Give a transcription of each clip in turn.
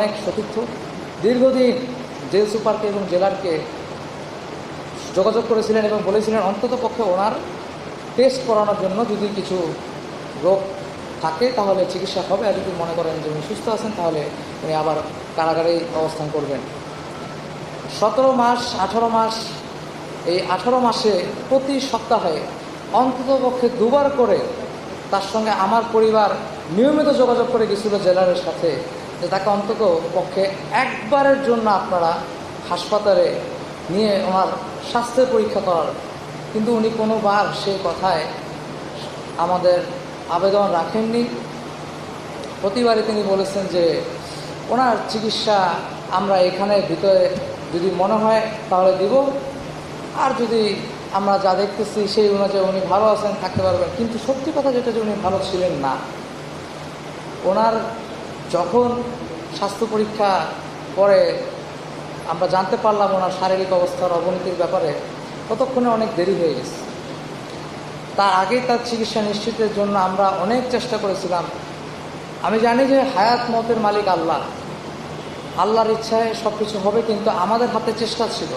অনেক সতীর্থ। দীর্ঘদিন জেল সুপারকে এবং জেলারকে যোগাযোগ করেছিলেন এবং বলেছিলেন, অন্তত পক্ষে ওনার টেস্ট করানোর জন্য যদি কিছু রোগ থাকে তাহলে চিকিৎসা হবে। আর যদি মনে করেন যে উনি সুস্থ আছেন, তাহলে উনি আবার কারাগারেই অবস্থান করবেন। সতেরো মাস, আঠারো মাস, এই আঠারো মাসে প্রতি সপ্তাহে অন্ততপক্ষে দুবার করে তার সঙ্গে আমার পরিবার নিয়মিত যোগাযোগ করে গেছিল জেলারের সাথে। যে তাকে অন্তত পক্ষে একবারের জন্য আপনারা হাসপাতালে নিয়ে ওনার স্বাস্থ্যের পরীক্ষা করার। কিন্তু উনি কোনোবার সেই কথায় আমাদের আবেদন রাখেননি। প্রতিবারই তিনি বলেছেন যে, ওনার চিকিৎসা আমরা এখানে ভিতরে যদি মনে হয় তাহলে দিব। আর যদি আমরা যা দেখতেছি সেই অনুযায়ী উনি ভালো আছেন, থাকতে পারবেন। কিন্তু সত্যি কথা যেটা যে উনি ভালো ছিলেন না। ওনার যখন স্বাস্থ্য পরীক্ষা পরে আমরা জানতে পারলাম ওনার শারীরিক অবস্থার অবনতির ব্যাপারে, ততক্ষণে অনেক দেরি হয়ে গেছে। তার আগে তার চিকিৎসা নিশ্চিতের জন্য আমরা অনেক চেষ্টা করেছিলাম। আমি জানি যে হায়াত মতের মালিক আল্লাহ। আল্লাহর ইচ্ছায় সব কিছু হবে, কিন্তু আমাদের হাতে চেষ্টা ছিল।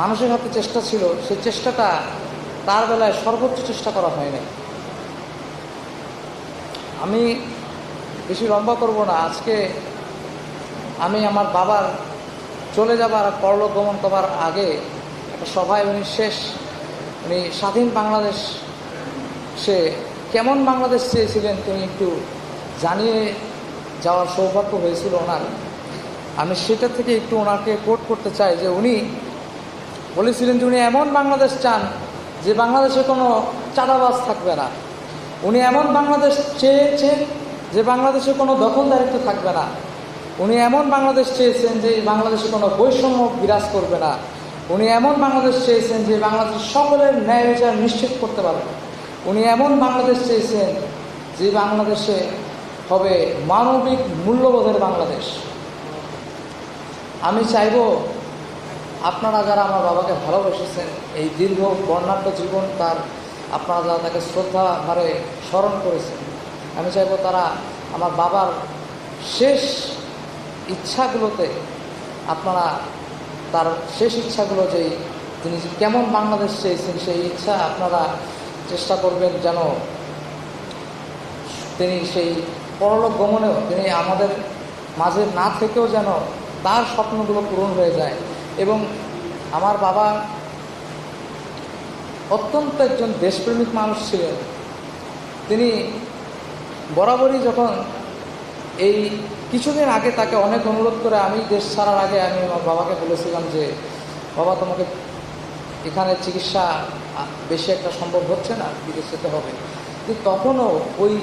মানুষের হাতে চেষ্টা ছিল সেই চেষ্টাটা তার বেলায় সর্বোচ্চ চেষ্টা করা হয়নি। আমি বেশি লম্বা করব না। আজকে আমি আমার বাবার চলে যাবার, পরলোক গমন করার আগে একটা সভায় উনি শেষ। উনি স্বাধীন বাংলাদেশ, সে কেমন বাংলাদেশ চেয়েছিলেন তিনি একটু জানিয়ে যাওয়ার সৌভাগ্য হয়েছিল ওনার। আমি সেটা থেকে একটু ওনাকে কোট করতে চাই যে উনি বলেছিলেন যে উনি এমন বাংলাদেশ চান যে বাংলাদেশে কোনো চাঁদাবাজ থাকবে না। উনি এমন বাংলাদেশ চেয়েছেন যে বাংলাদেশে কোনো দখলদারিত্ব থাকবে না, উনি এমন বাংলাদেশ চেয়েছেন যে বাংলাদেশে কোনো বৈষম্য বিরাজ করবে না, উনি এমন বাংলাদেশ চেয়েছেন যে বাংলাদেশ সকলের ন্যায় বিচার নিশ্চিত করতে পারবে উনি এমন বাংলাদেশ চেয়েছেন যে বাংলাদেশে হবে মানবিক মূল্যবোধের বাংলাদেশ। আমি চাইব আপনারা যারা আমার বাবাকে ভালোবেসেছেন, এই দীর্ঘ বর্ণাঢ্য জীবন তার, আপনারা যারা তাকে শ্রদ্ধা ভারে স্মরণ করেছেন আমি চাইব তারা আমার বাবার শেষ ইচ্ছাগুলোতে আপনারা তার শেষ ইচ্ছাগুলো যেই তিনি কেমন বাংলাদেশ চেয়েছেন সেই ইচ্ছা আপনারা চেষ্টা করবেন যেন তিনি সেই পরলোক গমনেও তিনি আমাদের মাঝে না থেকেও যেন তার স্বপ্নগুলো পূরণ হয়ে যায়। এবং আমার বাবা অত্যন্ত একজন দেশপ্রেমিক মানুষ ছিলেন। তিনি বরাবরই যখন এই কিছুদিন আগে তাকে অনেক অনুরোধ করে আমি দেশ ছাড়ার আগে আমি আমার বাবাকে বলেছিলাম যে, বাবা, তোমাকে এখানে চিকিৎসা বেশি একটা সম্ভব হচ্ছে না, বিদেশ যেতে হবে। কিন্তু তখনও ওই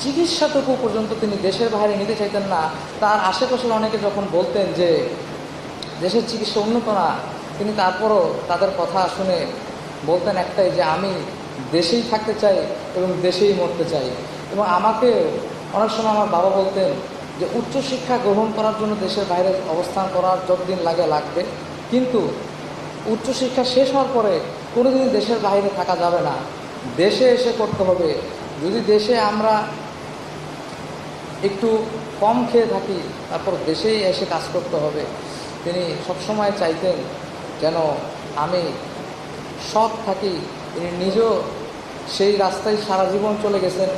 চিকিৎসাটুকু পর্যন্ত তিনি দেশের বাইরে নিতে চাইতেন না। তার আশেপাশের অনেকে যখন বলতেন যে, দেশের চিকিৎসা উন্নত না, তিনি তারপরও তাদের কথা শুনে বলতেন একটাই যে, আমি দেশেই থাকতে চাই এবং দেশেই মরতে চাই। এবং আমাকে অনেক সময় আমার বাবা বলতেন যে উচ্চশিক্ষা গ্রহণ করার জন্য দেশের বাইরে অবস্থান করার যতদিন লাগে লাগবে। কিন্তু উচ্চশিক্ষা শেষ হওয়ার পরে কোনোদিন দেশের বাইরে থাকা যাবে না। দেশে এসে করতে হবে। যদি দেশে আমরা একটু কম খেয়ে থাকি, তারপর দেশেই এসে কাজ করতে হবে। তিনি সবসময় চাইতেন যেন আমি সৎ থাকি। তিনি নিজেও সেই রাস্তায় সারা জীবন চলে গেছেন।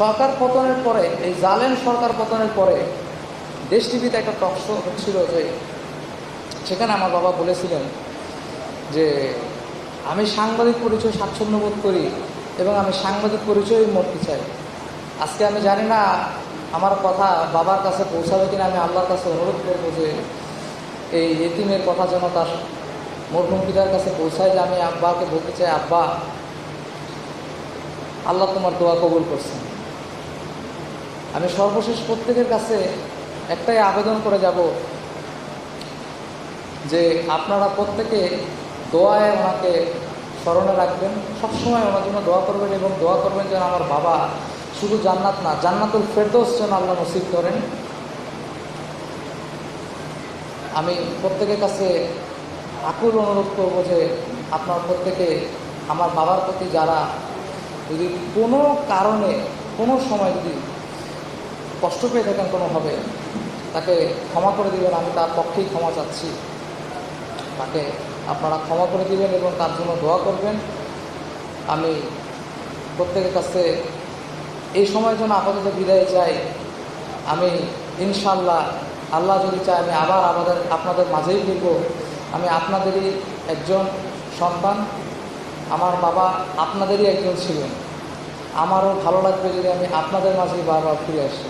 সরকার পতনের পরে, এই জালেন সরকার পতনের পরে দেশ টিভিতে একটা টকশো হচ্ছিল যে, সেখানে আমার বাবা বলেছিলেন যে, আমি সাংবাদিক পরিচয় স্বাচ্ছন্দ্য বোধ করি এবং আমি সাংবাদিক পরিচয়ই মরতে চাই। আজকে আমি জানি না আমার কথা বাবার কাছে পৌঁছাবে কিনা, আমি আল্লাহর কাছে অনুরোধ করব যে, এই এতিমের কথা যেন তার মরহুম পিতার কাছে পৌঁছায় যে, আমি আব্বাকে বলতে চাই, আব্বা, আল্লাহ তোমার দোয়া কবুল করছেন। আমি সর্বশেষ প্রত্যেকের কাছে একটাই আবেদন করে যাব যে আপনারা প্রত্যেকে দোয়ায় ওনাকে স্মরণে রাখবেন, সবসময় ওনার জন্য দোয়া করবেন এবং দোয়া করবেন যেন আমার বাবা শুধু জান্নাত না, জান্নাতুল ফেরদৌস যেন আল্লাহ নসিব করেন। আমি প্রত্যেকের কাছে আকুল অনুরোধ করব যে আপনার প্রত্যেকে আমার বাবার প্রতি যারা যদি কোনো কারণে, কোনো সময় যদি কষ্ট পেয়ে থাকেন কোনোভাবে, তাকে ক্ষমা করে দিবেন, আমি তার পক্ষেই ক্ষমা চাচ্ছি। তাকে আপনারা ক্ষমা করে দিবেন এবং তার জন্য দোয়া করবেন। আমি প্রত্যেকের কাছে এই সময়ের জন্য আপাতত বিদায় চাই। আমি ইনশাল্লাহ আল্লাহ যদি চায়, আমি আবার আমাদের আপনাদের মাঝেই ফিরব। আমি আপনাদেরই একজন সন্তান, আমার বাবা আপনাদেরই একজন ছিলেন। আমারও ভালো লাগবে যদি আমি আপনাদের মাঝেই বারবার ফিরে আসি।